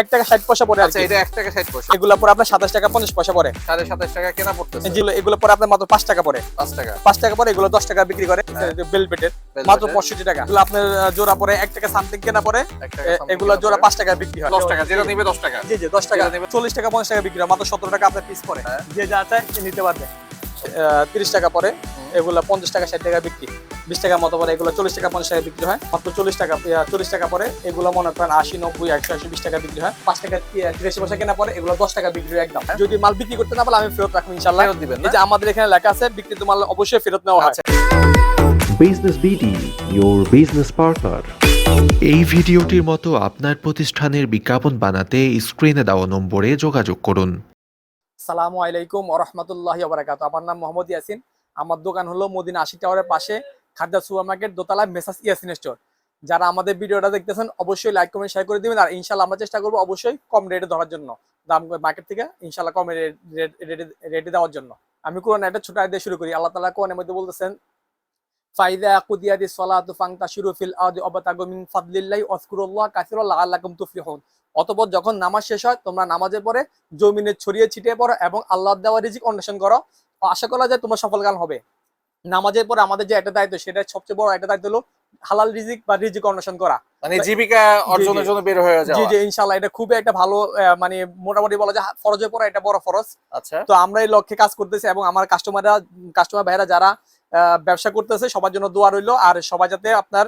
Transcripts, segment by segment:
এক টাকা ষাট পয়সা পরে আচ্ছা আছে এটা এক টাকা ষাট পয়সা। এগুলো পরে আপনার সাতাশ টাকা পঞ্চাশ পয়সা পরে সাড়ে সাতাশ টাকা কেনা পড়তেছে। যেগুলো এগুলো পরে আপনার মাত্র পাঁচ টাকা পরে পাঁচ টাকা। পাঁচ টাকা পরে এগুলো দশ টাকা বিক্রি করে। হ্যাঁ। বেলভেটের মাত্র এর। পঁয়ষট্টি টাকা। এগুলো আপনার জোড়া পরে এক টাকা সামথিং কেনা পরে এগুলো জোড়া পড়ে। পাঁচ টাকা বিক্রি হয়। দশ টাকা যেটা নিবে দশ টাকা। জি জি দশ টাকা। নেবে- চল্লিশ টাকা পঞ্চাশ টাকা বিক্রি হয়। মাত্র সতেরো টাকা আপনার পিস পরে হ্যাঁ। যে যা চায় নিতে পারবে। তিরিশ টাকা পরে এগুলো পঞ্চাশ টাকা ষাট টাকা বিক্রি। বিশ টাকা মতো পরে এগুলো চল্লিশ টাকা পঞ্চাশ টাকা বিক্রি হয়। মাত্র চল্লিশ টাকা চল্লিশ টাকা পরে এগুলো মনে করেন আশি নব্বই একশো একশো বিশ টাকা বিক্রি হয়। পাঁচ টাকা তিরাশি পয়সা কেনা পরে এগুলো দশ টাকা বিক্রি হয় একদম। যদি মাল বিক্রি করতে না পারলে আমি ফেরত রাখব ইনশাল্লাহ ফেরত দিবেন যে আমাদের এখানে লেখা আছে বিক্রিত মাল অবশ্যই ফেরত নেওয়া হয়। আচ্ছা। Business BD your business partner এই ভিডিওটির মতো আপনার প্রতিষ্ঠানের বিজ্ঞাপন বানাতে স্ক্রিনে দেওয়া নম্বরে যোগাযোগ করুন। সালামু আলাইকুম ওরহমতুল্লাহি ওবরাকাত আমার নাম মোহাম্মদ ইয়াসিন। আমার দোকান হলো মদিনা আশি টাওয়ারের পাশে খাদ্যা সুপার মার্কেট দোতলা মেসাস ইয়াসিন স্টোর। যারা আমাদের ভিডিওটা দেখতেছেন, অবশ্যই লাইক, কমেন্ট শেয়ার করে দিবেন। আর ইনশাল্লাহ আমরা চেষ্টা করব অবশ্যই কম রেটে ধরার জন্য, দাম মার্কেট থেকে ইনশাল্লাহ কম রেটে দেওয়ার জন্য। আমি কোরআন একটা ছোট আয় শুরু করি। আল্লাহ তালা কোরআনের মধ্যে বলতেছেন, ফাইদা কুদিয়াদি সলাতু ফাংতাশিরু ফিল আরদি ওয়াবতাগু মিন ফাদলিল্লাহি ওয়াজকুরুল্লাহ কাসীরান লাআল্লাকুম তুফলিহুন। অতঃপর যখন নামাজ শেষ হয় তোমরা নামাজের পরে জমিনে ছড়িয়ে ছিটিয়ে পড়ো এবং আল্লাহ দেওয়া রিজিক অন্বেষণ করো। আশা করা যায় তোমার সফল গান হবে। নামাজের পরে আমাদের যে একটা দায়িত্ব সেটা সবচেয়ে বড় একটা দায়িত্ব হলো হালাল রিজিক বা রিজিক অন্বেষণ করা। মানে জীবিকা অর্জনের জন্য বের হয়ে জি যাওয়া। জি ইনশাল্লাহ এটা খুবই একটা ভালো মানে মোটামুটি বলা যায় ফরজের পরে এটা বড় ফরজ। আচ্ছা। তো আমরা এই লক্ষ্যে কাজ করতেছি এবং আমার কাস্টমাররা কাস্টমার ভাইরা যারা আহ, ব্যবসা করতেছে সবার জন্য দোয়া রইল। আর সবাই যাতে আপনার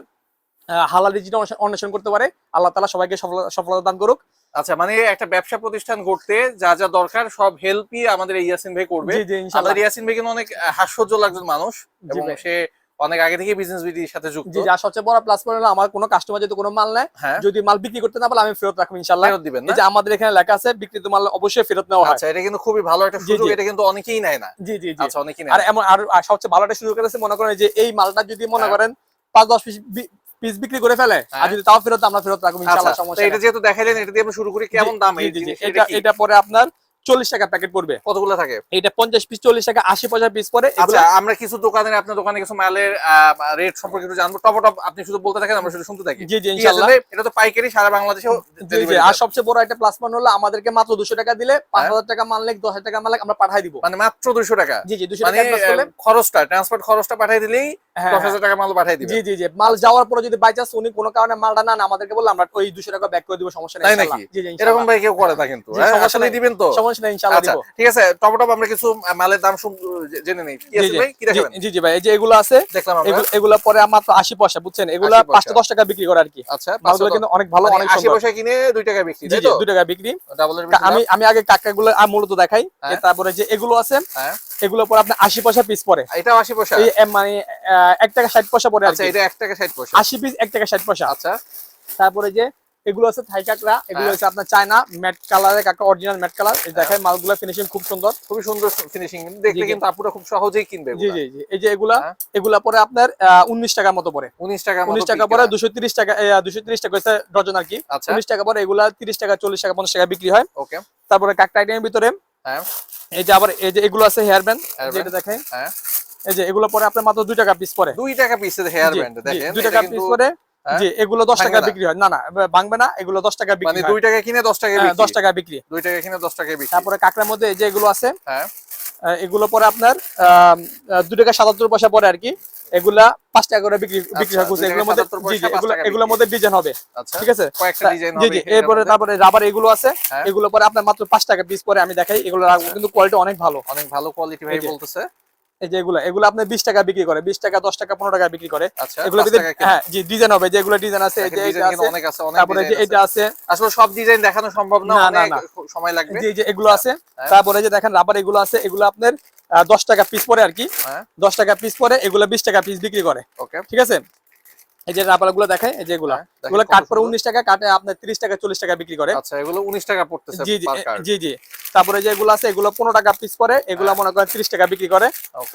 হালাল রিজিক অন্বেষণ করতে পারে। আল্লাহ তালা সবাইকে সফলতা দান করুক। আচ্ছা মানে একটা ব্যবসা প্রতিষ্ঠান করতে যা যা দরকার সব হেল্পই আমাদের ইয়াসিন ভাই করবে। আমাদের ইয়াসিন ভাই কিন্তু অনেক হাস্যোজ্জ্বল একজন মানুষ এবং সে অনেক আগে থেকে বিজনেস বিডির সাথে যুক্ত। জি যা সবচেয়ে বড় প্লাস পয়েন্ট হলো আমার কোনো কাস্টমার যদি কোনো মাল নেয় হ্যাঁ। যদি মাল বিক্রি করতে না পারলে আমি ফেরত রাখব ইনশাল্লাহ ফেরত দিবেন না। যে আমাদের এখানে লেখা আছে বিক্রিত মাল অবশ্যই ফেরত নেওয়া আচ্ছা এটা কিন্তু খুবই ভালো একটা সুযোগ এটা কিন্তু অনেকেই নেয় না। জি জি জি। আচ্ছা অনেকেই নেয় আর এমন আর সবচেয়ে ভালো একটা সুযোগ করেছে মনে করেন যে এই মালটা যদি মনে হ্যাঁ। করেন পাঁচ দশ পিস পিস বিক্রি করে ফেলে আর হ্যাঁ। যদি তাও ফেরত আমরা ফেরত রাখব আচ্ছা সমস্যা এটা। যেহেতু দেখাইলেন এটা দিয়ে আমরা শুরু করি কেমন দাম? এটা এটা পরে আপনার চল্লিশ টাকা প্যাকেট পড়বে। কতগুলো থাকে? এটা পঞ্চাশ পিস চল্লিশ টাকা আশি পয়সা পিস পরে আচ্ছা আমরা কিছু দোকানের আপনার দোকানে কিছু মালের রেট সম্পর্কে একটু জানব। টপ টপ আপনি শুধু বলতে থাকেন আমরা শুধু শুনতে থাকি। জি জি? এটা তো পাইকারি সারা delivery আর সবচেয়ে বড় একটা প্লাস পয়েন্ট হলো আমাদেরকে মাত্র দুশো টাকা দিলে পাঁচ হ্যাঁ। হাজার টাকা মাল লেখ দশ হাজার টাকা মাল আমরা পাঠাই দিব। মানে মাত্র দুইশো টাকা। জি জি দুশো মানে টাকা আহ, খরচটা ট্রান্সপোর্ট খরচটা পাঠিয়ে দিলেই হ্যাঁ, হ্যাঁ। টাকা মাল পাঠিয়ে দিবে। জি জি জি। মাল যাওয়ার পরে যদি বাই চান্স উনি কোনো কারণে মালটা না না আমাদেরকে বললে আমরা ওই দুশো টাকা ব্যাক করে দিব সমস্যা নেই নাকি? জি জি এরকম ভাই কেউ করে না কিন্তু হ্যাঁ? সমস্যা আসলে দিবেন তো। সমস্যা নেই ইনশাল্লাহ দিব। ঠিক আছে টপ টপ আমরা কিছু মালের দাম জেনে নেই। কি আছে ভাই কি দেখাবেন? জি, জি জি ভাই এই যে এগুলো আছে দেখলাম আমরা। এগুলো এগুলো পরে মাত্র পয়সা বুঝছেন? এগুলো 80 পয়সা। পাঁচটা দশ টাকা বিক্রি করে আর কি। আচ্ছা মালগুলো কিন্তু অনেক ভালো অনেক পয়সা কিনে দুই টাকা বিক্রি জি তাই জি তো? দু টাকা বিক্রি। ডাবলের আমি আমি আগে কাকাগুলো মূলত দেখাই। হ্যাঁ। তারপরে যে এগুলো আছে হ্যাঁ। এগুলো পরে আপনার আশি পয়সা পিস পরে এটাও আশি পয়সা? মানে এক টাকা ষাট পয়সা পরে আর আচ্ছা এটা এক টাকা ষাট পয়সা। আশি পিস এক টাকা ষাট পয়সা। আচ্ছা। তারপরে যে এগুলো আছে থাই কাকড়া এগুলো হ্যাঁ। হচ্ছে আপনার চায়না ম্যাট কালারের কাকড়া অরিজিনাল ম্যাট কালার এই দেখেন মালগুলো ফিনিশিং খুব সুন্দর। খুবই সুন্দর ফিনিশিং দেখলে। কিন্তু আপুরা খুব সহজেই কিনবে জি জি জি। এই যে এগুলা হ্যাঁ। এগুলা পরে আপনার উনিশ টাকার মতো পরে উনিশ টাকা উনিশ টাকা পরে দুশো তিরিশ টাকা দুশো তিরিশ টাকা হচ্ছে ডজন আর কি। আচ্ছা। উনিশ টাকা পরে এগুলা তিরিশ টাকা চল্লিশ টাকা পঞ্চাশ টাকা বিক্রি হয়। ওকে। তারপরে কাকটা আইটেমের ভিতরে হ্যাঁ। এই যে আবার এই যে এগুলো আছে হেয়ার ব্যান্ড যেটা দেখেন। হ্যাঁ। এই যে এগুলো পরে আপনার মাত্র দুই টাকা পিস পরে। দুই টাকা পিসের হেয়ার ব্যান্ড দেখেন। দুই টাকা পিস পরে? জি এগুলো দশ ভাঙবে টাকা বিক্রি হয়। না না ভাঙবে না এগুলো দশ টাকা মানে বিক্রি হয়। দুই টাকা কিনে দশ টাকা বিক্রি। দশ টাকা বিক্রি। দুই টাকা কিনে দশ টাকা বিক্রি। তারপরে কাকড়ার মধ্যে এই যে এগুলো আছে হ্যাঁ। এগুলো পরে আপনার দু টাকা সাতাত্তর পয়সা পরে আর কি। এগুলা পাঁচ টাকা করে বিক্রি বিক্রি হয় আচ্ছা, খুচরা। দুই এগুলোর মধ্যে 77 জি জি পয়সা, পাঁচ এগুলো এগুলোর মধ্যে ডিজাইন হবে আচ্ছা ঠিক আছে? জি জি এরপরে তারপরে রাবার এগুলো আছে। হ্যাঁ। এগুলো পরে আপনার মাত্র পাঁচ টাকা পিস পরে আমি দেখাই এগুলো রাখব কিন্তু কোয়ালিটি অনেক ভালো। অনেক ভালো কোয়ালিটি ভাই বলতেছে। এই যে এগুলো এগুলো আপনার বিশ টাকা বিক্রি করে বিশ টাকা দশ টাকা পনেরো টাকা বিক্রি করে। আচ্ছা এগুলো। হ্যাঁ জি ডিজাইন হবে যে ডিজাইন আছে এটা তারপরে যে এটা আসলে সব ডিজাইন দেখানো সম্ভব না না, না, সময় লাগবে। যে যে এগুলো আছে। হ্যাঁ। তারপরে যে দেখেন রাবার এগুলো আছে এগুলো আপনার দশ টাকা পিস পরে আর কি। হ্যাঁ। দশ টাকা পিস পরে এগুলো বিশ টাকা পিস বিক্রি করে। ঠিক আছে? এই যে রাবারগুলো দেখায় এই যে এগুলো। হ্যাঁ, এগুলো কাট পরে সুন্দর। উনিশ টাকা কাটে আপনার তিরিশ টাকা চল্লিশ টাকা বিক্রি করে। আচ্ছা এগুলো উনিশ টাকা পড়তেছে জি জি তারপরে যে এগুলো আছে এগুলো পনেরো টাকা পিস পরে এগুলো হ্যাঁ। মনে করেন তিরিশ টাকা বিক্রি করে।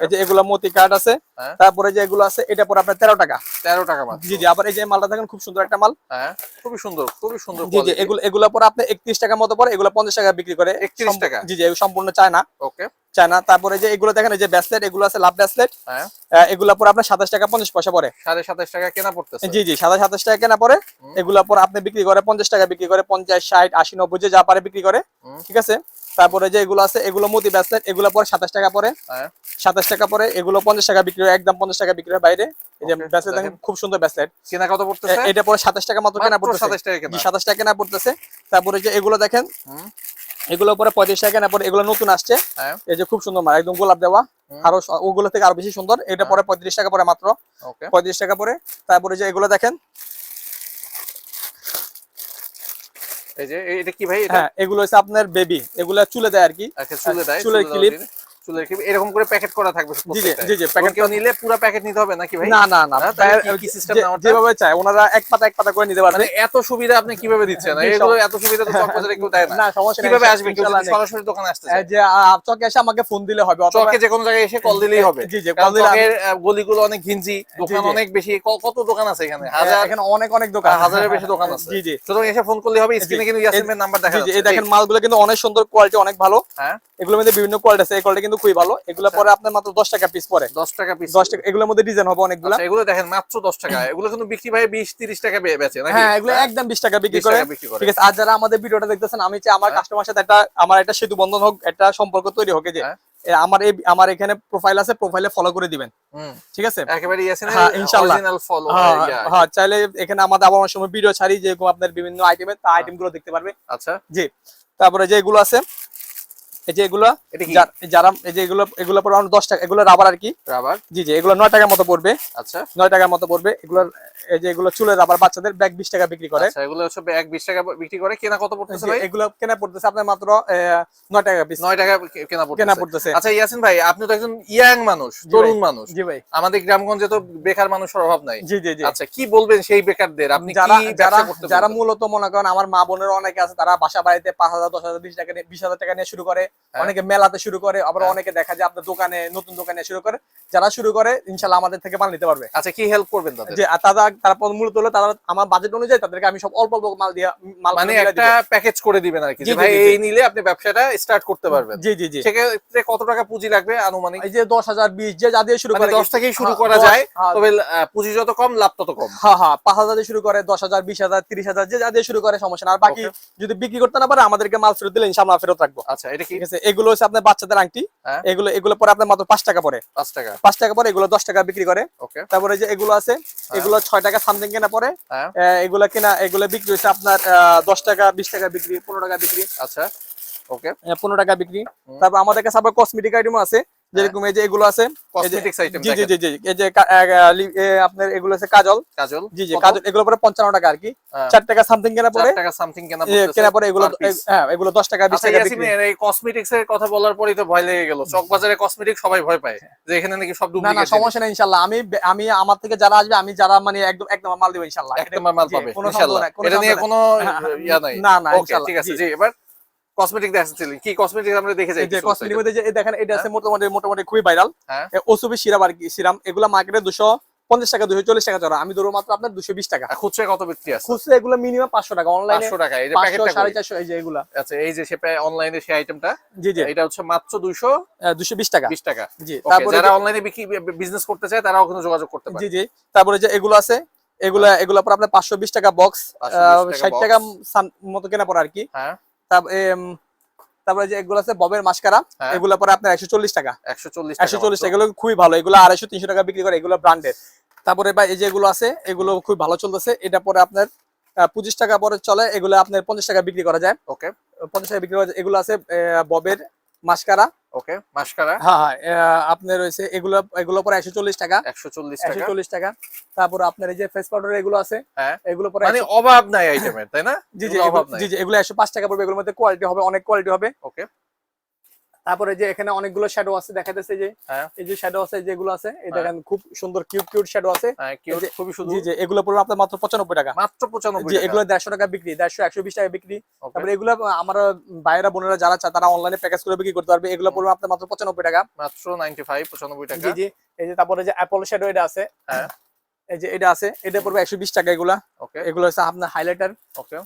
এই যে এগুলো মতি কার্ড আছে হ্যাঁ। তারপরে যে এগুলো আছে এটা পরে আপনার তেরো টাকা। তেরো টাকা মাত্র। জি জি আবার এই যে মালটা দেখেন খুব সুন্দর একটা মাল। হ্যাঁ খুবই সুন্দর খুবই সুন্দর জি জি এগুলো এগুলো পরে আপনি একত্রিশ টাকা মতো পরে এগুলো পঞ্চাশ টাকা বিক্রি করে। 31 সম্পূর্ণ- টাকা? জি জি সম্পূর্ণ চায়না। ওকে চায়না তারপরে যে এগুলো দেখেন এই যে ব্যাসলেট এগুলো আছে লাভ ব্যাসলেট হ্যাঁ। এগুলো পরে আপনার সাতাশ টাকা পঞ্চাশ পয়সা পরে সাড়ে সাতাশ টাকা কেনা পড়তেছে। জি জি সাতাশ সাতাশ টাকা কেনা পরে। এগুলা পরে আপনি বিক্রি করে পঞ্চাশ টাকা বিক্রি করে পঞ্চাশ ষাট আশি নব্বই যে যা পারে বিক্রি করে। ঠিক আছে? তারপরে যে এগুলো আছে এগুলো মতি ব্যাসলেট এগুলো পরে সাতাশ টাকা পরে হ্যাঁ। সাতাশ টাকা পরে এগুলো পঞ্চাশ টাকা বিক্রি হয় একদম পঞ্চাশ টাকা বিক্রি হয় বাইরে। এই যে ব্যাসলেট দেখেন। খুব সুন্দর ব্যাসলেট কেনা কত পড়তেছে? এটা পরে সাতাশ টাকা মাত্র কেনা পড়তেছে। 27 টাকা কেনা। সাতাশ টাকা কেনা পড়তেছে। তারপরে যে এগুলো দেখেন। এগুলো পরে পঁয়ত্রিশ টাকা না পরে এগুলো নতুন আসছে। হ্যাঁ। এই যে খুব সুন্দর মাল একদম গোলাপ দেওয়া। আরও ওগুলো থেকে আরও বেশি সুন্দর। এটা হ্যাঁ। পরে পঁয়ত্রিশ টাকা পরে মাত্র। পঁয়ত্রিশ টাকা পরে। তারপরে যে এগুলো দেখেন। এই যে এটা কি ভাই হ্যাঁ এগুলো হচ্ছে আপনার বেবি এগুলো চুলে দেয় আর কি। আচ্ছা চুলে দেয় চুলের ক্লিপ। চুলের clip। এরকম করে প্যাকেট করা থাকবে জি জি প্রত্যেকটায়। জি জি প্যাকেট প্যাকেট কেউ নিলে পুরো প্যাকেট নিতে হবে নাকি ভাই? না না না। তাহলে প্যাকেট- কি- কি system যেভাবে চায় ওনারা এক পাতা এক পাতা করে নিতে পারবে। এত সুবিধা আপনি কীভাবে দিচ্ছেন? এগুলো এত সুবিধা তো চকবাজারে কেউ দেয় না। না সমস্যা কীভাবে আসবে? কেউ ইনশাল্লাহ যদি নেই। সরাসরি দোকানে আসতে চায়। যে চকে এসে আমাকে ফোন দিলে হবে চকে যে কোনো জায়গায় এসে কল দিলেই হবে। জি জি কল দিলে চকের গলিগুলো অনেক ঘিঞ্জি দোকান অনেক বেশি। কত দোকান আছে এখানে? হাজার এখানে অনেক অনেক দোকান হাজারের বেশি দোকান আছে। জি জি। সুতরাং এসে ফোন করলে হবে স্ক্রিনে। কিন্তু নাম্বার দেখা যাচ্ছে এই দেখেন মালগুলো কিন্তু অনেক সুন্দর কোয়ালিটি অনেক ভালো। হ্যাঁ। এগুলোর মধ্যে বিভিন্ন কোয়ালিটি আছে। এই কোয়ালিটি কিন্তু খুবই ভালো। এগুলো আচ্ছা। পরে আপনার মাত্র দশ টাকা পিস পরে। 10 টাকা পিস দশ টাকা এগুলোর মধ্যে ডিজাইন হবে অনেকগুলো। আচ্ছা এগুলো দেখেন মাত্র 10 টাকা। এগুলো কিন্তু বিক্রি ভাই 20 30 টাকা বেচে হ্যাঁ এগুলো একদম বিশ টাকা বিক্রি করে। ঠিক আছে আর যারা আমাদের ভিডিওটা দেখতেছেন আমি চাই আমার হ্যাঁ। কাস্টমার সাথে একটা আমার একটা সেতু বন্ধন হোক একটা সম্পর্ক তৈরি হোক যে হ্যাঁ। আমার এই আমার এখানে প্রোফাইল আছে প্রোফাইলে ফলো করে দিবেন। ঠিক আছে? একেবারে হ্যাঁ, ইনশাআল্লাহ। ফলো হ্যাঁ হ্যাঁ চাইলে এখানে আমাদের আবার অনেক সময় ভিডিও ছাড়ি যেরকম আপনার বিভিন্ন আইটেমের তা আইটেমগুলো দেখতে পারবে। আচ্ছা। জি তারপরে যে এগুলো আছে এই যে এগুলো এটা কি? যা- যারা এই যে এগুলো এগুলো পরে দশ টাকা। এগুলো রাবার আর কি? রাবার জি জি এগুলো নয় টাকার মতো পড়বে। আচ্ছা। নয় টাকার মতো পড়বে। এগুলোর এই যে এগুলো চুলের রাবার বাচ্চাদের ব্যাগ বিশ টাকা বিক্রি করে। আচ্ছা এগুলো হচ্ছে ব্যাগ 20 টাকা বিক্রি করে। কেনা কত পড়তেছে ভাই? এগুলো কেনা পড়তেছে আপনার মাত্র নয় টাকা পিস 9 টাকা কেনা পড়তেছে। কেনা পড়তেছে। আচ্ছা ইয়াসিন ভাই আপনি তো একজন ইয়াং মানুষ তরুণ। মানুষ। জি ভাই। আমাদের গ্রামগঞ্জে তো বেকার মানুষের অভাব নাই। জি জি জি। আচ্ছা কি বলবেন সেই বেকারদের? আপনি যারা যারা যারা মূলত মনে করেন আমার মা বোনের অনেকে আছে তারা বাসা বাড়িতে পাঁচ হাজার দশ হাজার বিশ টাকা নিয়ে বিশ হাজার টাকা নিয়ে শুরু করে। অনেকে মেলাতে শুরু করে আবার হ্যাঁ। অনেকে দেখা যায় আপনার দোকানে নতুন দোকানে শুরু করে যারা শুরু করে ইনশাল্লাহ আমাদের থেকে মাল নিতে পারবে। আচ্ছা কি হেল্প করবেন তাদের? যে তারা তারপর মূলত হলো তারা আমার বাজেট অনুযায়ী তাদেরকে আমি সব অল্প অল্প মাল দিয়া মাল মানে একটা প্যাকেজ করে দিবেন আর কি ভাই এই নিলে আপনি ব্যবসাটা স্টার্ট করতে পারবেন। জি জি জি। সেক্ষেত্রে কত টাকা পুঁজি লাগবে আনুমানিক? এই যে দশ হাজার বিশ যে যা দিয়ে শুরু মানে করে দশ থেকেই শুরু হ্যাঁ, করা যায় হ্যাঁ, তবে পুঁজি যত কম লাভ তত কম। হ্যাঁ হ্যাঁ পাঁচ হাজার দিয়ে শুরু করে দশ হাজার বিশ হাজার তিরিশ হাজার যে যা দিয়ে শুরু করে সমস্যা না আর বাকি যদি বিক্রি করতে না পারে আমাদেরকে মাল ফেরত দিলে ইনশাল্লাহ ফেরত রাখব। আচ্ছা এটা কি? আছে এগুলো হচ্ছে আপনার বাচ্চাদের আংটি। হ্যাঁ। এগুলো এগুলো পরে আপনার মাত্র পাঁচ টাকা পরে পাঁচ টাকা। পাঁচ টাকা পরে এগুলো দশ টাকা বিক্রি করে। তারপরে যে এগুলো আছে এগুলো ছয় টাকা সামথিং কেনা পরে হ্যাঁ। এগুলো কেনা এগুলো বিক্রি হচ্ছে আপনার দশ টাকা বিশ টাকা বিক্রি পনেরো টাকা বিক্রি। আচ্ছা। ওকে। পনেরো টাকা বিক্রি। তারপর আমাদের কাছে আবার কসমেটিক আইটেমও আছে। যেরকম এই যে এগুলো আছে কসমেটিক্স আইটেম জি জি জি এই যে আপনার এগুলো আছে কাজল। কাজল জি জি কাজল এগুলো পরে পঞ্চান্ন টাকা আর কি। হ্যাঁ, চার টাকা সামথিং কেনা পরে। চার টাকা সামথিং কেনা পরে এগুলো হ্যাঁ এগুলো দশ টাকা বিশ আচ্ছা টাকা বিক্রি। এই কসমেটিক্স এর কথা বলার পরেই তো ভয় লেগে গেল। চকবাজারে কসমেটিক সবাই ভয় পায় যে এখানে নাকি সব না না সমস্যা নেই ইনশাল্লাহ। আমি আমি আমার থেকে যারা আসবে আমি যারা মানে একদম একদম মাল দেবো ইনশাল্লাহ। এক নম্বর মাল পাবে ইনশাআল্লাহ এটা নিয়ে কোনো হ্যাঁ, ইয়া নাই। না না ওকে ঠিক আছে। জি এবার কসমেটিক দেখাচ্ছিলেন কি কসমেটিক আমরা দেখে যাই এই যে কিছু কসমেটিক মধ্যে যে দেখেন এটা আছে মোটামুটি মোটামুটি খুবই ভাইরাল হ্যাঁ। ওসুবি সিরাপ আর কি সিরাম এগুলো মার্কেটে দুশো পঞ্চাশ টাকা দুশো চল্লিশ টাকা আমি ধরো মাত্র আপনার দুশো বিশ টাকা। খুচরা কত বিক্রি আছে? খুচরা এগুলো মিনিমাম পাঁচশো টাকা অনলাইনে 500 টাকা এই যে প্যাকেটটা সাড়ে চারশো এই যে এগুলা। আচ্ছা এই যে সে অনলাইনে সেই আইটেমটা জি জি। এটা হচ্ছে মাত্র 220 দুশো বিশ টাকা। টাকা। জি তারপরে যারা অনলাইনে বিক্রি বিজনেস করতে চায় তারাও কিন্তু যোগাযোগ করতে পারে। জি জি। তারপরে যে এগুলো আছে এগুলা এগুলা পর আপনার পাঁচশো বিশ টাকা বক্স 520 ষাট টাকা মতো কেনা পড়ে আর কি। হ্যাঁ। তারপর তারপরে যে এগুলো আছে ববের মাস্কারা হ্যাঁ। এগুলো পরে আপনার একশো চল্লিশ টাকা। 140 একশো চল্লিশ টাকা এগুলো খুবই ভালো। এগুলো আড়াইশো তিনশো টাকা বিক্রি করে এগুলো ব্র্যান্ডের তারপরে বা এই যে এগুলো আছে এগুলো খুব ভালো চলতেছে। এটা পরে আপনার পঁচিশ টাকা পরে চলে এগুলো আপনার পঞ্চাশ টাকা বিক্রি করা যায়। ওকে পঞ্চাশ টাকা বিক্রি করা যায়। এগুলো আছে ববের মাস্কারা? ওকে মাসকারা। হ্যাঁ হ্যাঁ আপনার রয়েছে এগুলো এগুলো পরে একশো চল্লিশ টাকা। 140 একশো টাকা। চল্লিশ টাকা। তারপর আপনার এই যে ফেস পাউডার এগুলো আছে হ্যাঁ। এগুলো পরে মানে অভাব নাই আইটেমের তাই না? জি জি অভাব নাই। জি জি এগুলো একশো পাঁচ টাকা পড়বে এগুলোর মধ্যে কোয়ালিটি হবে অনেক কোয়ালিটি হবে। ওকে। তারপরে যে এখানে অনেকগুলো শ্যাডো আছে দেখা যাচ্ছে যে হ্যাঁ। এই যে শ্যাডো আছে যেগুলো আছে এই হ্যাঁ। দেখেন খুব সুন্দর কিউট কিউট শ্যাডো আছে। হ্যাঁ যে- খুবই জি জি এগুলো পড়বে আপনার মাত্র পঁচানব্বই টাকা। মাত্র 95 জি এগুলো দেড়শো টাকা বিক্রি দেড়শো একশো বিশ টাকা বিক্রি। তারপরে এগুলো আমার ভাইয়েরা বোনেরা যারা চায় তারা অনলাইনে প্যাকেজ করে বিক্রি করতে পারবে। এগুলো পড়বে আপনার মাত্র পঁচানব্বই টাকা। মাত্র 95 95 টাকা। জি জি এই যে তারপরে যে অ্যাপল শ্যাডো এটা আছে। হ্যাঁ। এই যে এটা আছে এটা পড়বে একশো বিশ টাকা এগুলা। ওকে এগুলো হচ্ছে আপনার হাইলাইটার ওকে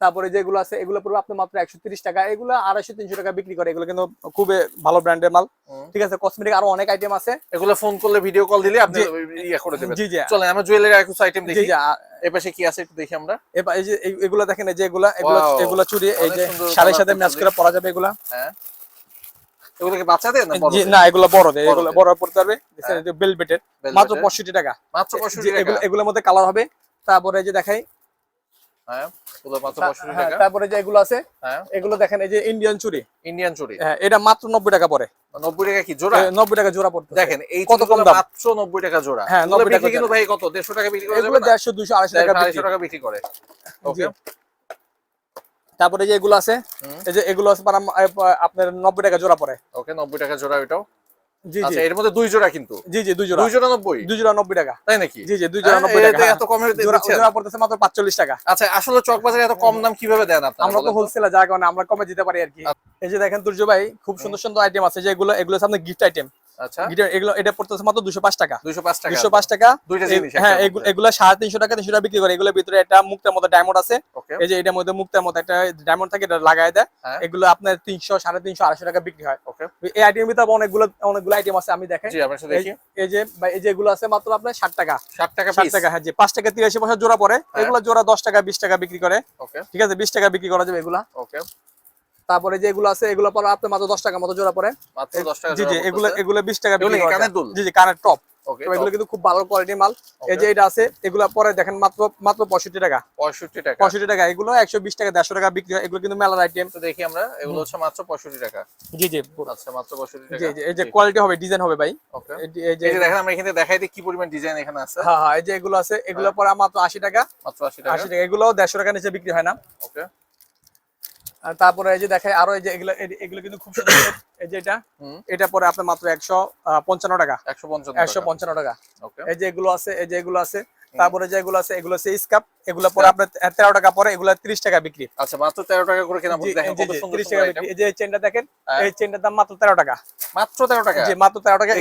তারপরে যেগুলো আছে এগুলো পড়বে আপনার মাত্র একশো টাকা। এগুলো আড়াইশো তিনশো টাকা বিক্রি করে। এগুলো কিন্তু খুবই ভালো ব্র্যান্ডের মাল। ঠিক আছে কসমেটিক আরও অনেক আইটেম আছে। এগুলো ফোন করলে ভিডিও কল দিলে আপনি জি। ইয়ে করে দেবেন। জি জি। চলেন আমরা জুয়েলারি আর কিছু আইটেম দেখি। জি এই পাশে কি আছে একটু দেখি আমরা। এই যে এগুলা দেখেন এই যে এগুলা এগুলা Wow, এগুলা চুড়ি এই যে শাড়ির সাথে ম্যাচ। করে পরা যাবে এগুলা। হ্যাঁ। বাচ্চাদের না বড় জি, না এগুলো বড়দের। এগুলো বড় পড়তে পারবে। হ্যাঁ। মাত্র এর? পঁয়ষট্টি টাকা। মাত্র টাকা। এগুলোর মধ্যে কালার হবে। তারপরে যে দেখাই তারপরে যে এগুলো আছে হ্যাঁ। এগুলো দেখেন এই যে ইন্ডিয়ান চুড়ি। ইন্ডিয়ান চুড়ি। হ্যাঁ এটা মাত্র নব্বই টাকা পড়ে। নব্বই টাকা কি জোড়া? নব্বই টাকা জোড়া পড়তে দেখেন এই কত কম দাম? মাত্র নব্বই টাকা জোড়া। হ্যাঁ, এগুলো 90 টাকা কিন্তু ভাই কত? দেড়শো টাকা বিক্রি করা দেড়শো দুশো আড়াইশো টাকা বিক্রি। আড়াইশো টাকা বিক্রি করে। ওকে তারপরে যে এগুলো আছে এই যে এগুলো আছে প- আপনার নব্বই টাকা জোড়া পড়ে। ওকে নব্বই টাকা জোড়া ওইটাও আচ্ছা এর মধ্যে দুই জোড়া কিন্তু? জি জি দুই জোড়া। দুই জোড়া নব্বই? দুই জোড়া নব্বই টাকা। তাই নাকি? জি জি দুই জোড়া হ্যাঁ, নব্বই টাকা। হ্যাঁ। এত কমে জোড়া পড়তেছে মাত্র পাঁচচল্লিশ টাকা। আচ্ছা আসলে চক বাজারে এত কম দাম কীভাবে দেন আপনারা আমরা তো যার কারণে আমরা কমে দিতে পারি আর কি। এই যে দেখেন দুর্যোগ ভাই খুব সুন্দর সুন্দর আইটেম আছে যেগুলো এগুলো এগুলো হচ্ছে আপনার গিফট আইটেম আচ্ছা। এগুলো এটা পড়তেছে মাত্র দুশো পাঁচ টাকা। দুইটা জিনিস হ্যাঁ এগুলো- বিক্রি করে। এগুলোর ভিতরে একটা মুক্তার মতো ডায়মন্ড আছে। এই যে এটার মধ্যে মুক্তার মতো একটা ডায়মন্ড থাকে এটা লাগাই দেয়। হ্যাঁ। এগুলো আপনার তিনশো সাড়ে তিনশো আড়াইশো টাকা বিক্রি হয়। ওকে। এই আইটেমের ভিতরে অনেকগুলো অনেকগুলো আইটেম আছে আমি দেখেন জি আপনার সাথে দেখি। এই যে এই যে এগুলো আছে মাত্র আপনার টাকা। টাকা হ্যাঁ পাঁচ টাকা পয়সা জোড়া পড়ে এগুলো জোড়া দশ টাকা বিশ টাকা বিক্রি করে। ওকে। ঠিক আছে বিশ টাকা বিক্রি করা যাবে এগুলা। ওকে। তারপরে যে এগুলো আছে এগুলো পরে আপনার মাত্র দশ টাকা মতো জোড়া পরে। জি জি এগুলো এগুলো বিশ টাকা জি জি কানের টপ এগুলো কিন্তু খুব ভালো কোয়ালিটির মাল। এই যে এটা আছে এগুলো পরে দেখেন মাত্র মাত্র পঁয়ষট্টি টাকা। পঁয়ষট্টি টাকা। পঁয়ষট্টি টাকা। এগুলো একশো বিশ টাকা দেড়শো টাকা বিক্রি হয়। এগুলো কিন্তু মেলার আইটেম তো দেখি আমরা। এগুলো হচ্ছে মাত্র পঁয়ষট্টি টাকা। জি জি আচ্ছা মাত্র পঁয়ষট্টি টাকা। এই যে কোয়ালিটি হবে ডিজাইন হবে ভাই। এই যে- দেখেন আমরা এখানে দেখাই দিই কি পরিমাণ ডিজাইন এখানে আছে। হ্যাঁ হ্যাঁ এই যে এগুলো আছে এগুলো পরে মাত্র আশি টাকা। মাত্র আশি টাকা। আশি টাকা। এগুলো দেড়শো টাকা নিচে বিক্রি হয় না। ওকে তারপরে এই যে দেখায় আরও এই যে এগুলো এগুলো কিন্তু খুব সুন্দর। এই যে এটা এটা পরে আপনার মাত্র একশো পঞ্চান্ন টাকা। একশো পঞ্চান্ন একশো পঞ্চান্ন টাকা। এই যে এগুলো আছে এই যে এগুলো আছে তারপরে যে এগুলো আছে এগুলো আছে স্কাপ এগুলো পরে আপনার তেরো টাকা পরে এগুলো ত্রিশ টাকা বিক্রি। আচ্ছা মাত্র তেরো টাকা করে কেনা জি, পড়ছে দেখেন জি, কত জি, সুন্দর 30 সুন্দর টাকা বিক্রি। এই যে চেনটা দেখেন হ্যাঁ। এই চেনটার দাম মাত্র তেরো টাকা। মাত্র তেরো টাকা? জি মাত্র তেরো টাকা।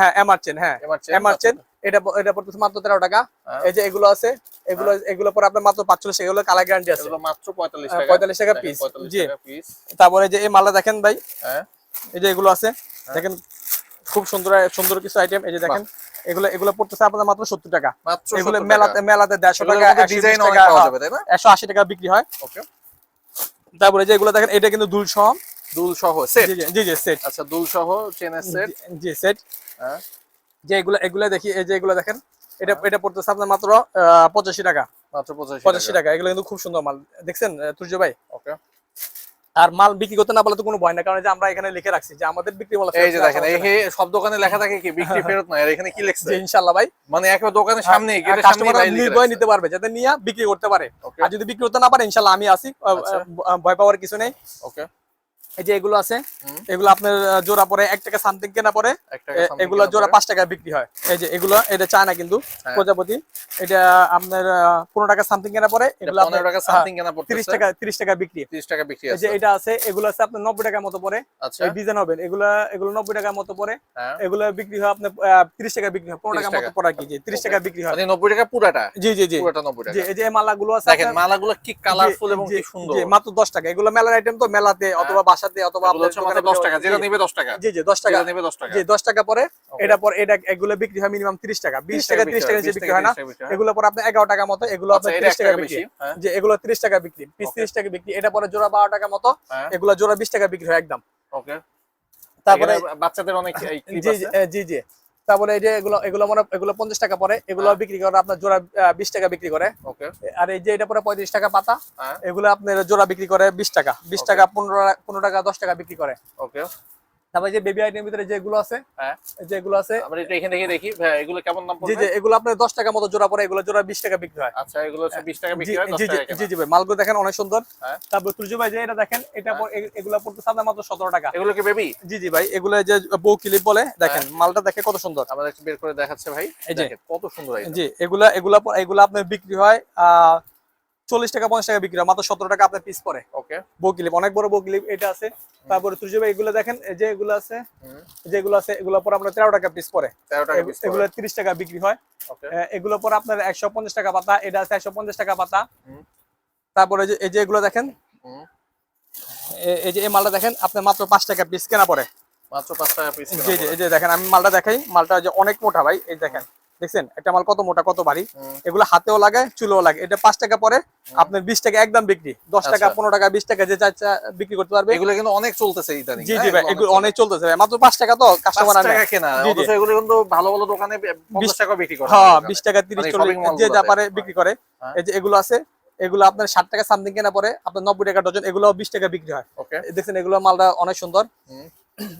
হ্যাঁ এমার চেন হ্যাঁ। এমার চেন এটা এটা পড়তেছে মাত্র তেরো টাকা। হ্যাঁ। এই যে এগুলো আছে এগুলো এগুলো পরে আপনার মাত্র পাঁচচল্লিশ এগুলো কালার গ্যারান্টি আছে। মাত্র পঁয়তাল্লিশ হ্যাঁ, টাকা। 45 টাকা দেখেন, piece, 45 জি। পিস তারপরে যে এই মালটা দেখেন ভাই। হ্যাঁ। এই যে এগুলো আছে দেখেন খুব সুন্দর সুন্দর কিছু আইটেম এই যে দেখেন এগুলো এগুলো পড়তেছে আপনার মাত্র সত্তর টাকা। এগুলো মেলাতে মেলাতে দেড়শো টাকা একশো ডিজাইন হ্যাঁ, একশো আশি টাকা বিক্রি হয়। তারপরে যে এগুলো দেখেন এটা কিন্তু দুল সহ দুল সহ সেট জি জি, সেট আচ্ছা দুল সহ চেনের সেট জি সেট হ্যাঁ। যে এগুলো এগুলো দেখি এই যে এগুলো দেখেন এটা এটা পড়তেছে আপনার মাত্র পঁচাশি টাকা। মাত্র পঁচাশি টাকা। এগুলো কিন্তু খুব সুন্দর মাল। দেখছেন তুর্য ভাই? ওকে। আর মাল বিক্রি করতে না পারলে তো কোনো ভয় না কারণ যে আমরা এখানে লিখে রাখছি যে আমাদের বিক্রি মাল এই যে দেখেন এই সব দোকানে লেখা থাকে কি বিক্রি ফেরত নয় আর এখানে কি লিখছে? যে ইনশাল্লাহ ভাই। মানে একেবারে দোকানের সামনে কাস্টমার নির্ভয় নিতে পারবে যাতে নিয়ে বিক্রি করতে পারে। আর যদি বিক্রি করতে না পারে ইনশাল্লাহ আমি আছি আহ, আচ্ছা। ভয় পাওয়ার কিছু নেই। ওকে। এই যে এগুলো আছে এগুলো আপনার জোড়া পরে এক টাকা সামথিং কেনা পরে এগুলো জোড়া পাঁচ টাকা বিক্রি হয়। এই যে এগুলো এটা চায় না কিন্তু হ্যাঁ। প্রজাপতি। এটা আপনার পনেরো টাকা সামথিং কেনা পরে এগুলো 15 টাকা সামথিং কেনা তিরিশ টাকা তিরিশ টাকা বিক্রি। 30 টাকা বিক্রি এই যে এটা আছে এগুলো আছে আপনার নব্বই টাকার মতো পরে। আচ্ছা। ডিজাইন হবে। এগুলো এগুলো নব্বই টাকার মতো পরে। হ্যাঁ। এগুলো বিক্রি হয় আপনার তিরিশ টাকা বিক্রি হয়। পনেরো 30 টাকার মতো টাকা। পরে কি? জি তিরিশ টাকা বিক্রি হয়। নব্বই টাকা পুরাটা? জি জি জি। পুরাটা 90 জি টাকা। এই যে মালাগুলো আছে দেখেন মালাগুলো কি কালারফুল এবং কি সুন্দর। মাত্র দশ টাকা। এগুলো মেলার আইটেম তো মেলাতে অথবা বাসাতে অথবা এগুলো আপনার হচ্ছে মাত্র দোকানে 10 টাকা যেটা নেবে 10 টাকা। জি জি দশ টাকা। নেবে 10 টাকা। জি দশ টাকা পরে এটা পর এটা এগুলো বিক্রি হয় মিনিমাম তিরিশ টাকা বিশ টাকা তিরিশ টাকা নিচে বিক্রি হয় না। এগুলো পর আপনি এগারো টাকা মতো এগুলো আচ্ছা, আপনার তিরিশ টাকা টাকা বিক্রি। হ্যাঁ। যে এগুলো তিরিশ টাকা বিক্রি পিস. তিরিশ টাকা বিক্রি এটা পরে জোড়া বারো টাকা মতো হ্যাঁ। এগুলো জোড়া বিশ টাকা বিক্রি হয় একদম। ওকে। তারপরে বাচ্চাদের অনেক জি জি। তারপরে এই যে এগুলো এগুলো মানে এগুলো পঞ্চাশ টাকা পরে এগুলো হ্যাঁ। বিক্রি করে আপনার জোড়া বিশ টাকা বিক্রি করে। ওকে। আর এই যে এটা পরে পঁয়ত্রিশ টাকা পাতা হ্যাঁ। এগুলো আপনার জোড়া বিক্রি করে বিশ টাকা। বিশ টাকা পনেরো পনেরো টাকা দশ টাকা বিক্রি করে। ওকে। তারপরে যে বেবি আইটেমের ভিতরে যেগুলো আছে হ্যাঁ। যেগুলো আছে আমরা এটা এখান থেকে দেখি। এগুলো কেমন দাম জি পড়বে? জি এগুলো আপনার দশ টাকা মতো জোড়া পরে এগুলো জোড়া বিশ টাকা বিক্রি হয়। আচ্ছা এগুলো হচ্ছে 20 টাকা বিক্রি হয় 10 জি জি টাকা জি জি ভাই মালগুলো দেখেন অনেক সুন্দর। হ্যাঁ। তারপর তুর্য ভাই যে এটা দেখেন এটা এগুলো পড়তেছে আপনার মাত্র সতেরো টাকা। এগুলো কি বেবি জি জি ভাই এগুলো যে বউ ক্লিপ বলে দেখেন মালটা দেখে কত সুন্দর। আমাদের একটু বের করে দেখাচ্ছে ভাই। দেখেন কত সুন্দর। জি এগুলা এগুলা এগুলা আপনার বিক্রি হয় আহ চল্লিশ টাকা পঞ্চাশ টাকা বিক্রি হয়। মাত্র সতেরো টাকা আপনার পিস পরে ওকে বউ অনেক বড় বউ ক্লিপ এটা আছে। তারপরে তুর্য ভাই এগুলো দেখেন এই যে এগুলো আছে যেগুলো আছে এগুলো পর আপনার তেরো টাকা পিস পরে পিস এগুলো তিরিশ টাকা বিক্রি হয়। এগুলো পর আপনার একশো পঞ্চাশ টাকা পাতা এটা আছে একশো পঞ্চাশ টাকা পাতা। তারপরে এই যে এগুলো দেখেন এই যে এই মালটা দেখেন আপনার মাত্র পাঁচ টাকা পিস কেনা পরে মাত্র 5 টাকা পিস জি জি এই যে দেখেন আমি মালটা দেখাই। মালটা যে অনেক মোটা ভাই এই দেখেন। দেখছেন? একটা মাল কত মোটা কত ভারী। এগুলো হাতেও লাগে চুলেও লাগে। এটা পাঁচ টাকা পরে আপনার বিশ টাকা একদম বিক্রি। দশ টাকা আচ্ছা। পনেরো টাকা বিশ টাকা যে বিক্রি করতে পারবে। এগুলো কিন্তু অনেক চলতেছে জি হ্যাঁ? জি ভাই এগুলো অনেক চলতেছে মাত্র পাঁচ টাকা তো কাস্টমার টাকা কেনা এগুলো কিন্তু ভালো ভালো দোকানে পঞ্চাশ টাকা বিক্রি করে হ্যাঁ বিশ টাকা তিরিশ মানে চল্লিশ যে যা পারে বিক্রি করে। হ্যাঁ। এই যে এগুলো আছে এগুলো আপনার ষাট টাকা সামথিং কেনা পরে আপনার নব্বই টাকা ডজন এগুলো বিশ টাকা বিক্রি হয়। দেখছেন এগুলো মালটা অনেক সুন্দর।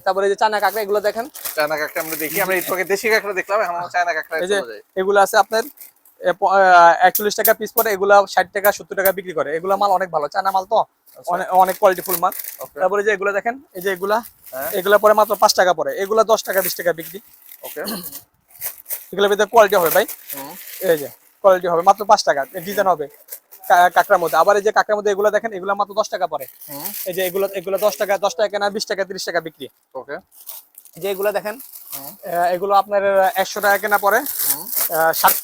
তারপরে এই যে চানা কাঁকড়া এগুলো দেখেন। চায়না কাঁকড়া আমরা দেখি আমরা আগে দেশি কাঁকড়া দেখলাম এখন চায়না কাঁকড়া এই যে এগুলো আছে আপনার একচল্লিশ টাকা পিস পরে এগুলো ষাট টাকা সত্তর টাকা বিক্রি করে। এগুলো মাল অনেক ভালো চানা মাল তো আচ্ছা। অনেক কোয়ালিটিফুল মাল। তারপরে যে এগুলো দেখেন এই যে এগুলা হ্যাঁ। এগুলো পরে মাত্র পাঁচ টাকা পরে। এগুলো দশ টাকা বিশ টাকা বিক্রি। ওকে এগুলোর ভিতরে কোয়ালিটি হবে ভাই। এই যে কোয়ালিটি হবে মাত্র পাঁচ টাকা। ডিজাইন হবে। কাঁকড়ার মধ্যে। আবার এই যে কাঁকড়ার মধ্যে এগুলো দেখেন এগুলো মাত্র দশ টাকা পরে এই যে এগুলো এগুলো দশ টাকা দশ টাকা কেনা বিশ টাকা তিরিশ টাকা বিক্রি। ওকে। যে এগুলো দেখেন। আহ, এগুলো আপনার একশো টাকা কেনা পরে ষাট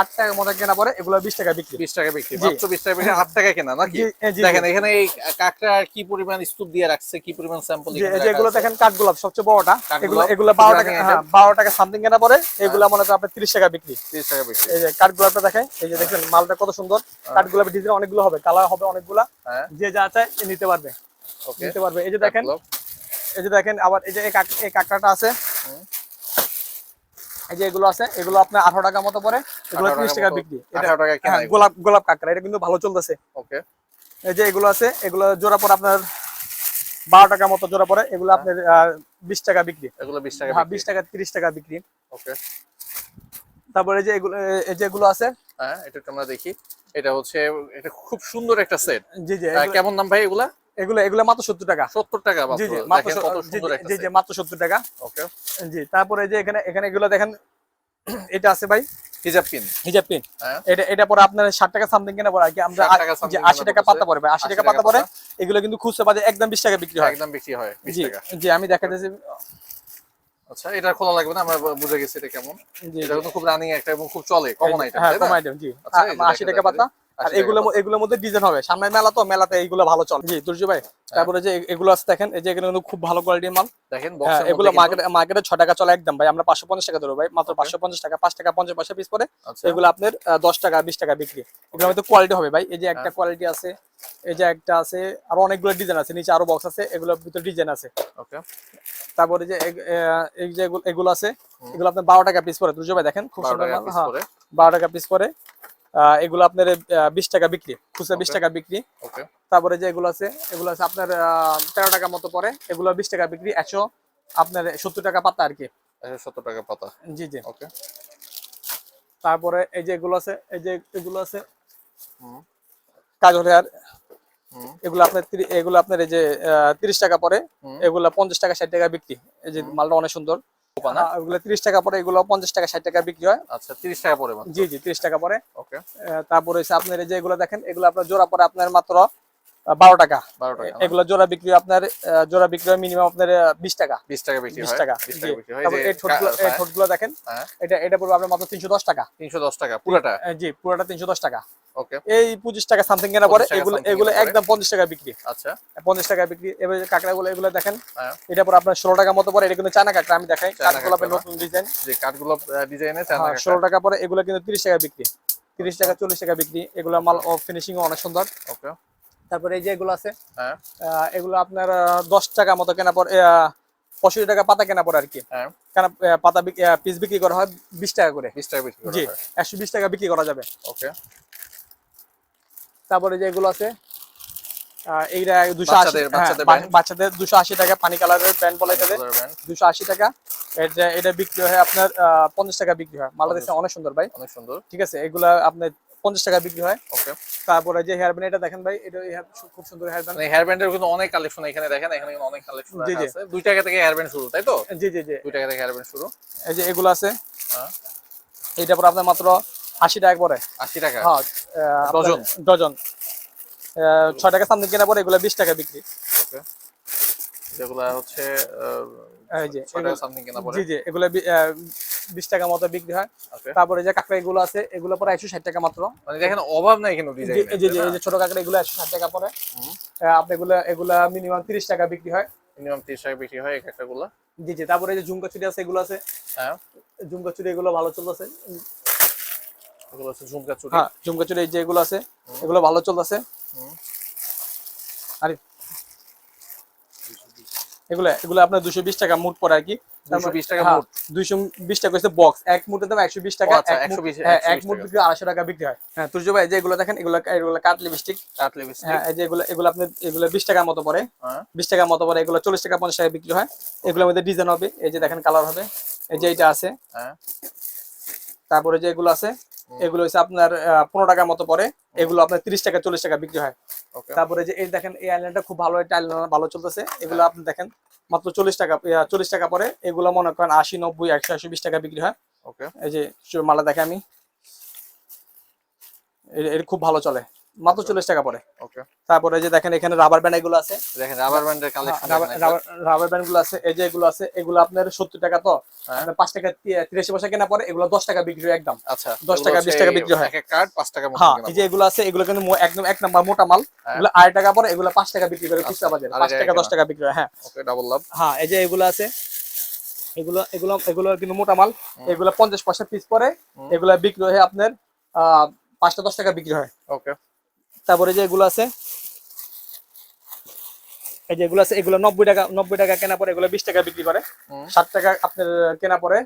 আট টাকার মতো কেনা পরে এগুলো বিশ টাকা বিক্রি। বিশ টাকা বিক্রি। মাত্র বিশ টাকা বিক্রি আট টাকা কেনা নাকি? দেখেন এখানে এই কাঁকড়া কি পরিমাণ স্তূপ দিয়ে রাখছে কি পরিমাণ স্যাম্পল এগুলো দেখেন কাঠ গোলাপ সবচেয়ে বড়টা এগুলো এগুলো বারো টাকা হ্যাঁ। বারো টাকা সামথিং কেনা পরে এগুলো মনে করেন আপনার তিরিশ টাকা বিক্রি। তিরিশ টাকা বিক্রি। এই যে কাঠ গোলাপটা দেখেন এই যে দেখেন মালটা কত সুন্দর। কাঠ গোলাপের ডিজাইন অনেকগুলো হবে কালার হবে অনেকগুলা। হ্যাঁ। যে যা চায় নিতে পারবে। নিতে পারবে। এই যে দেখেন এই যে দেখেন আবার এই যে এই কাঁকড়াটা আছে। এই যে এগুলো আছে এগুলো আপনার আঠারো টাকা মতো পরে এগুলো তিরিশ টাকা টাকা বিক্রি। এটা 18 টাকা কেনা গোলাপ গোলাপ কাঁকড়া এটা কিন্তু ভালো চলতেছে। ওকে। এই যে এগুলো আছে এগুলো জোড়া পরে আপনার বারো টাকা মতো জোড়া পরে এগুলো আপনার বিশ টাকা বিক্রি। এগুলো বিশ টাকা হ্যাঁ বিশ টাকা তিরিশ টাকা বিক্রি। ওকে। তারপরে এই যে এগুলো এই যে এগুলো আছে হ্যাঁ এটা আমরা দেখি। এটা হচ্ছে এটা খুব সুন্দর একটা সেট। জি জি কেমন দাম ভাই এগুলা? এগুলো এগুলো মাত্র সত্তর টাকা। সত্তর টাকা জি জি মাত্র জি, জি, সত্তর টাকা। ওকে জি তারপরে যে এখানে এখানে এগুলো দেখেন এটা আছে ভাই? হিজাব পিন হিজাব পিন এটা এটা পরে আপনার ষাট টাকা সামথিং কেনা পরে আর কি আমরা 60 টাকা something যে কেনা আশি টাকা পড়ছে। পাতা পড়বে আশি 80 টাকা টাকা পাতা পরে এগুলো কিন্তু খুচরা বাজারে একদম বিশ টাকা বিক্রি হয়। একদম বিক্রি হয় বিশ জি টাকা। জি আমি দেখাতেছি। আচ্ছা এটা খোলা লাগবে না আমরা বুঝে গেছি এটা কেমন। এটা কিন্তু খুব রানিং একটা এবং খুব চলে কমন আইটেম হ্যাঁ তাই না? কম আইটেম জি। আচ্ছা, টাকা পাতা। আর 80 টাকা এগুলো এগুলোর মধ্যে ডিজাইন হবে। সামনের মেলা তো মেলাতে এইগুলো ভালো চলে। জি তুলসী ভাই হ্যাঁ। তারপরে যে এগুলো আছে দেখেন এই যে এগুলো কিন্তু খুব ভালো কোয়ালিটির মাল। দেখেন হ্যাঁ, এগুলো মার্কেটে মার্কেটে ছ টাকা চলে একদম ভাই। আমরা পাঁচশো পঞ্চাশ টাকা ধরবো ভাই। মাত্র Okay. পাঁচশো পঞ্চাশ টাকা পাঁচ টাকা পঞ্চাশ পয়সা পিস পরে আচ্ছা। এগুলো আপনার আহ, দশ টাকা বিশ টাকা বিক্রি। এগুলোর মধ্যে কোয়ালিটি হবে ভাই। এই যে একটা হ্যাঁ। কোয়ালিটি আছে এই যে একটা আছে আরও অনেকগুলো ডিজাইন আছে নিচে আরও বক্স আছে এগুলোর ভিতরে ডিজাইন আছে। ওকে তারপরে যে এই যে এগুলো- এগুলো আছে এগুলো আপনার বারো টাকা পিস পরে তুলসী ভাই দেখেন খুব সুন্দর টাকা মাল পিস হ্যাঁ। করে বারো টাকা পিস পরে। এগুলো আপনার বিশ টাকা বিক্রি খুচরা বিশ টাকা বিক্রি। তারপরে যে এগুলো আছে এগুলো আছে আপনার তেরো টাকা মতো পরে এগুলো বিশ টাকা বিক্রি একশো আপনার সত্তর টাকা পাতা আর কি। সত্তর টাকা পাতা। জি জি। ওকে তারপরে এই যে এগুলো আছে এই যে এগুলো আছে কাজল হেয়ার এগুলো আপনার এগুলো আপনার এই যে তিরিশ টাকা পরে। এগুলো পঞ্চাশ টাকা ষাট টাকা বিক্রি। এই যে মালটা অনেক সুন্দর। তিরিশ টাকা পরে এগুলো পঞ্চাশ টাকা ষাট টাকা বিক্রি হয়। আচ্ছা তিরিশ টাকা পরে জি জি তিরিশ টাকা পরে। ওকে। তারপরে হচ্ছে আপনার যে এগুলো দেখেন এগুলো আপনার জোড়া পরে আপনার মাত্র বারো টাকা। বারো টাকা? এগুলো জোড়া বিক্রি আপনার জোড়া বিক্রি হয় মিনিমাম আপনার বিশ টাকা। বিশ টাকা বিশ হয় টাকা হয়। এই ঠোঁটগুলো দেখেন হ্যাঁ। এটা এটা পড়বে আপনার মাত্র তিনশো দশ টাকা। তিনশো দশ টাকা পুরাটা? জি পুরোটা তিনশো দশ টাকা। এই পঁচিশ টাকা সামথিং কেনা পরে 25 এগুলো এগুলো একদম পঞ্চাশ টাকা বিক্রি। আচ্ছা। পঞ্চাশ টাকা বিক্রি। এবার কাঁকড়াগুলো এগুলো দেখেন। হ্যাঁ। এটা পরে আপনার ষোলো টাকা মতো পরে এটা কিন্তু চায়না কাঁকড়া আমি দেখাই। কাঠগোলাপের নতুন ডিজাইন যে ডিজাইনে হ্যাঁ কাঁকড়া। ষোলো টাকা পরে এগুলো কিন্তু তিরিশ টাকা বিক্রি। তিরিশ টাকা চল্লিশ টাকা বিক্রি। এগুলো মাল ফিনিশিং অনেক সুন্দর। ওকে তারপরে এই যে এগুলো আছে হ্যাঁ। এগুলো আপনার দশ টাকা মতো কেনা পরে পঁয়ষট্টি টাকা পাতা কেনা পরে আর কি। কেন পাতা পিস বিক্রি করা হয় বিশ টাকা করে। বিশ টাকা জি একশো বিশ টাকা বিক্রি করা যাবে। ওকে তারপরে যে এগুলো আছে আহ, এইটা দুশো আশি বাচ্চাদের- হ্যাঁ, বাচ্চাদের বা- brand? বাচ্চাদের দুশো আশি টাকা পানি কালারের ব্যান্ড বলা এটাতে দুশো আশি টাকা। এটা এটা বিক্রি হয় আপনার পঞ্চাশ টাকা বিক্রি হয়। অনেক সুন্দর ভাই। অনেক সুন্দর। ঠিক আছে এগুলা আপনার পঞ্চাশ টাকা বিক্রি হয়। ওকে। তারপরে যে হেয়ার ব্যান্ড এটা দেখেন ভাই এটা খুব সুন্দর হেয়ার ব্যান্ড হেয়ার ব্যান্ডের কিন্তু অনেক কালেকশন এখানে দেখেন এখানে কিন্তু অনেক কালেকশন। আছে। দুই টাকা থেকে হেয়ার ব্যান্ড শুরু তাই তো? জি জি জি। দুই টাকা থেকে হেয়ার ব্যান্ড শুরু। এই যে এগুলো আছে। হ্যাঁ। এটা পরে আপনার মাত্র আশি টাকা আশি টাকা? হ্যাঁ ডজন? ডজন। ছয় টাকা সামনে কেনা পরে এগুলো বিশ টাকা বিক্রি। যেগুলা হচ্ছে জি জি এগুলো বি- বিশ টাকা মতো বিক্রি হয়। তারপরে যে কাঁকড়া এগুলো আছে এগুলো পরে একশো ষাট টাকা মাত্র। মানে দেখেন অভাব নাই কিন্তু জি, ডিজাইন এই যে যে- এই যে ছোট কাঁকড়া এগুলো একশো ষাট টাকা পরে। আপনি এগুলো এগুলা মিনিমাম তিরিশ টাকা বিক্রি হয়। মিনিমাম তিরিশ টাকা বিক্রি হয় এক একটা গুলো জি জি তারপরে যে ঝুমকা চুড়ি আছে এগুলো আছে। হ্যাঁ। ঝুমকা চুড়ি এগুলো ভালো চলতেছে। এগুলো ঝুমকা চুড়ি হ্যাঁ ঝুমকা চুড়ি এই যে এগুলো আছে এগুলো ভালো চলতেছে। আরে এগুলো এগুলো আপনার দুশো বিশ টাকা মুট পড়ে আর কি। দুশো বিশ টাকা হ্যাঁ, মোট। দুইশো বিশ টাকা হচ্ছে বক্স এক মুটের দাম একশো বিশ টাকা এক মুঠ- 120 হ্যাঁ, 120 এক মুট বিক্রি আড়াইশো টাকা বিক্রি হয়? হ্যাঁ তুর্য ভাই যে এগুলো দেখেন এগুলো এগুলো কাট লিপস্টিক কাট লিপস্টিক হ্যাঁ এই যে এগুলো এগুলো আপনি এগুলো বিশ টাকার মতো হ্যাঁ। বিশ টাকার মতো পড়ে এগুলো চল্লিশ টাকা পঞ্চাশ টাকা বিক্রি হয়। এগুলোর মধ্যে ডিজাইন হবে এই যে দেখেন কালার হবে। এই যে এটা আছে। হ্যাঁ। তারপরে যে এগুলো আছে এগুলো হচ্ছে আপনার পনেরো টাকার মতো পরে এগুলো আপনার তিরিশ টাকা চল্লিশ টাকা বিক্রি হয়। তারপরে যে এই দেখেন এই আইল্যান্ডটা খুব ভালো একটা আইল্যান্ড ভালো চলতেছে। এগুলো আপনি দেখেন মাত্র চল্লিশ টাকা চল্লিশ টাকা পরে এগুলো মনে করেন আশি নব্বই একশো আশি বিশ টাকা বিক্রি হয়। এই যে মালা দেখে আমি। এটা খুব ভালো চলে। মাত্র চল্লিশ টাকা পরে তারপরে যে দেখেন এখানে রাবার ব্যান্ড এগুলো আছে। দেখেন রাবার ব্যান্ডের কালেকশন রাবার ব্যান্ডগুলো আছে এই যে এগুলো আছে এগুলো আপনার সত্তর টাকা তো? হ্যাঁ। পাঁচ টাকা তিরাশি পয়সা কেনা পরে এগুলো দশ টাকা বিক্রি হয় একদম। আচ্ছা 10 টাকা, 20 টাকা বিক্রি হয়। কার্ড 5 টাকা হ্যাঁ এই যে এগুলো আছে এগুলো কিন্তু একদম এক নাম্বার মোটা মাল। হ্যাঁ। এগুলো আড়াই টাকা পরে এগুলো পাঁচ টাকা বিক্রি করে খুচরা বাজারে। পাঁচ টাকা দশ টাকা বিক্রি হয় হ্যাঁ। ডাবল লাভ হ্যাঁ এই যে এগুলো আছে এগুলো এগুলো এগুলো কিন্তু মোটা মাল। এগুলো পঞ্চাশ পয়সা পিস পরে। এগুলো বিক্রি হয় আপনার আহ পাঁচটা দশ টাকা বিক্রি হয়। ওকে। তারপরে যে এগুলো আছে এই যে এগুলো আছে এগুলো নব্বই টাকা নব্বই টাকা কেনা পরে এগুলো বিশ টাকা বিক্রি করে। ষাট টাকা আপনার কেনা পরে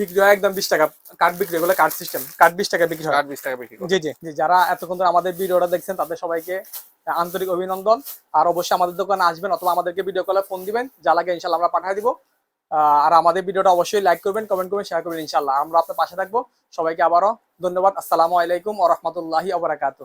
বিক্রি হয় একদম বিশ টাকা। কার্ড বিক্রি এগুলো কার্ড সিস্টেম কার্ড বিশ টাকা বিক্রি হয়। কার্ড 20 টাকা বিক্রি করে। জি জি জি যারা এতক্ষণ ধরে আমাদের ভিডিওটা দেখছেন তাদের সবাইকে আন্তরিক অভিনন্দন। আর অবশ্যই আমাদের দোকানে আসবেন অথবা আমাদেরকে ভিডিও কলে ফোন দিবেন যা লাগে ইনশাল্লাহ আমরা পাঠিয়ে দিব। আর আমাদের ভিডিওটা অবশ্যই লাইক করবেন কমেন্ট করবেন শেয়ার করবেন ইনশাল্লাহ আমরা আপনার পাশে থাকব। সবাইকে আবারও ধন্যবাদ। আসসালামু আলাইকুম ও রহমতুল্লাহি আবরাকাতু